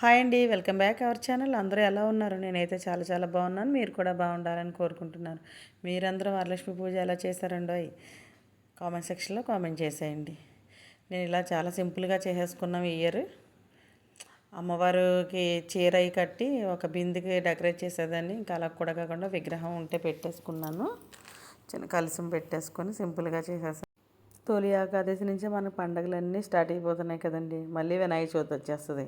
Hi అండి welcome back our channel. అందరూ ఎలా ఉన్నారు? నేనైతే చాలా చాలా బాగున్నాను. మీరు కూడా బాగుండాలని కోరుకుంటున్నాను. మీరందరూ వరలక్ష్మి పూజ ఎలా చేశారండో కామెంట్ సెక్షన్లో కామెంట్ చేసేయండి. నేను ఇలా చాలా సింపుల్గా చేసేసుకున్నాం ఈ ఇయర్. అమ్మవారికి చీర అయి కట్టి ఒక బిందికి డెకరేట్ చేసేదాన్ని. ఇంకా అలా కూడా కాకుండా విగ్రహం ఉంటే పెట్టేసుకున్నాను. చిన్న కలిసం పెట్టేసుకొని సింపుల్గా చేసేసాను తొలి ఏకాదశి నుంచే మన పండుగలన్నీ స్టార్ట్ అయిపోతున్నాయి కదండి. మళ్ళీ వినాయక చవితి వచ్చేస్తుంది.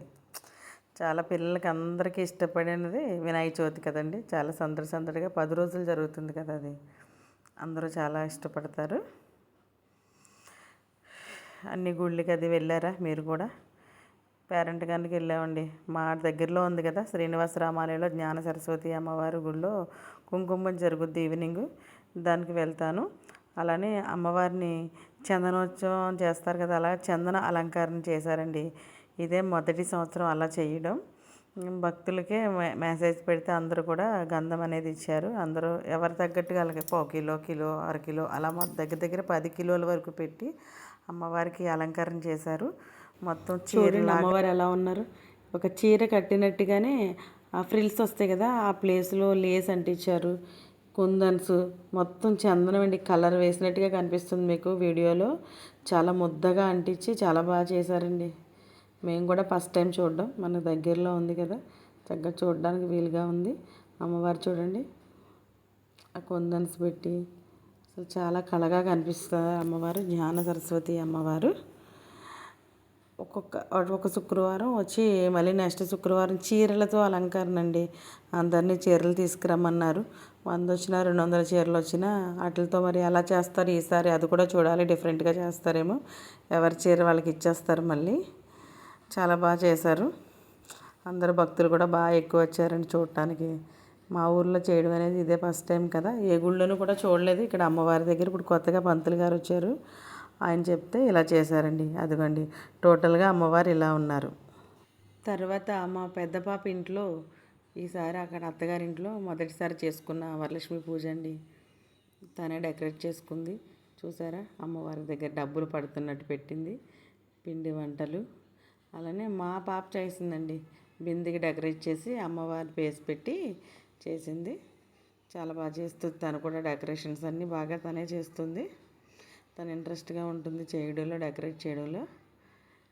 చాలా పిల్లలకి అందరికీ ఇష్టపడినది వినాయక చవితి కదండి. చాలా సందడి సందడిగా పది రోజులు జరుగుతుంది కదా అది. అందరూ చాలా ఇష్టపడతారు. అన్ని గుళ్ళకి అది వెళ్ళారా మీరు కూడా? పేరెంట్ గారికి వెళ్ళామండి. మా దగ్గరలో ఉంది కదా శ్రీనివాస రామాలయంలో జ్ఞాన సరస్వతి అమ్మవారి గుళ్ళో కుంకుమం జరుగుద్ది ఈవినింగ్. దానికి వెళ్తాను. అలానే అమ్మవారిని చందనోత్సవం చేస్తారు కదా అలా చందన అలంకరణ చేశారండి. ఇదే మొదటి సంవత్సరం అలా చేయడం. భక్తులకే మెసేజ్ పెడితే అందరూ కూడా గంధం అనేది ఇచ్చారు. అందరూ ఎవరి తగ్గట్టుగా అలాగే పో కిలో కిలో అర కిలో అలా దగ్గర దగ్గర పది కిలోల వరకు పెట్టి అమ్మవారికి అలంకరణ చేశారు. మొత్తం చీర అమ్మవారు ఎలా ఉన్నారు. ఒక చీర కట్టినట్టుగానే ఆ ఫ్రిల్స్ వస్తాయి కదా ఆ ప్లేస్లో లేస్ అంటించారు. కుందన్స్ మొత్తం చందనం అండి. కలర్ వేసినట్టుగా కనిపిస్తుంది మీకు వీడియోలో. చాలా ముద్దగా అంటించి చాలా బాగా చేశారండి. మేము కూడా ఫస్ట్ టైం చూడడం. మన దగ్గరలో ఉంది కదా. చక్కగా చూడడానికి వీలుగా ఉంది. అమ్మవారు చూడండి. ఆ కుందన్స్ పెట్టి అసలు చాలా కళగా కనిపిస్తుంది అమ్మవారు. జ్ఞాన సరస్వతి అమ్మవారు. ఒక్కొక్క ఒక శుక్రవారం వచ్చి మళ్ళీ నెక్స్ట్ శుక్రవారం చీరలతో అలంకరణ అండి. అందరినీ చీరలు తీసుకురమ్మన్నారు. వంద వచ్చినా రెండు వందల చీరలు వచ్చినా వాటితో మరి ఎలా చేస్తారు. ఈసారి అది కూడా చూడాలి. డిఫరెంట్గా చేస్తారేమో. ఎవరి చీర వాళ్ళకి ఇచ్చేస్తారు మళ్ళీ. చాలా బాగా చేశారు. అందరు భక్తులు కూడా బాగా ఎక్కువ వచ్చారండి చూడటానికి. మా ఊర్లో చేయడం అనేది ఇదే ఫస్ట్ టైం కదా. ఏ గుళ్ళోనూ కూడా చూడలేదు. ఇక్కడ అమ్మవారి దగ్గర ఇప్పుడు కొత్తగా పంతులు గారు వచ్చారు. ఆయన చెప్తే ఇలా చేశారండి. అదిగోండి. టోటల్గా అమ్మవారు ఇలా ఉన్నారు. తర్వాత మా పెద్ద పాప ఇంట్లో ఈసారి అక్కడ అత్తగారింట్లో మొదటిసారి చేసుకున్న వరలక్ష్మి పూజ అండి. తనే డెకరేట్ చేసుకుంది. చూసారా? అమ్మవారి దగ్గర డబ్బులు పడుతున్నట్టు పెట్టింది. పిండి వంటలు. అలానే మా పాప చేసిందండి. బిందికి డెకరేట్ చేసి అమ్మవారి పేస్ పెట్టి చేసింది. చాలా బాగా చేస్తుంది. తను కూడా డెకరేషన్స్ అన్నీ బాగా తనే చేస్తుంది. తను ఇంట్రెస్ట్గా ఉంటుంది చేయడంలో డెకరేట్ చేయడంలో.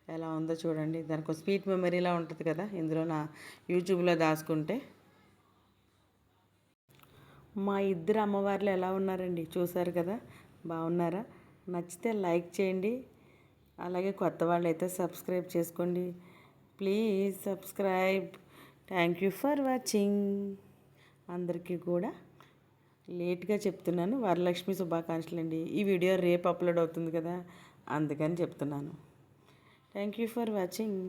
ఎలా ఉందో చూడండి. దానికి స్వీట్ మెమరీలా ఉంటుంది కదా ఇందులో నా యూట్యూబ్లో దాచుకుంటే. మా ఇద్దరు అమ్మవార్లు ఎలా ఉన్నారండి? చూసారు కదా? బాగున్నారా? నచ్చితే లైక్ చేయండి. అలాగే కొత్త వాళ్ళు అయితే సబ్స్క్రైబ్ చేసుకోండి. Please subscribe. Thank you for watching అందరికీ కూడా లేట్గా చెప్తున్నాను. వరలక్ష్మి శుభాకాంక్షలు అండి. ఈ వీడియో రేపు అప్లోడ్ అవుతుంది కదా అందుకని చెప్తున్నాను. Thank you for watching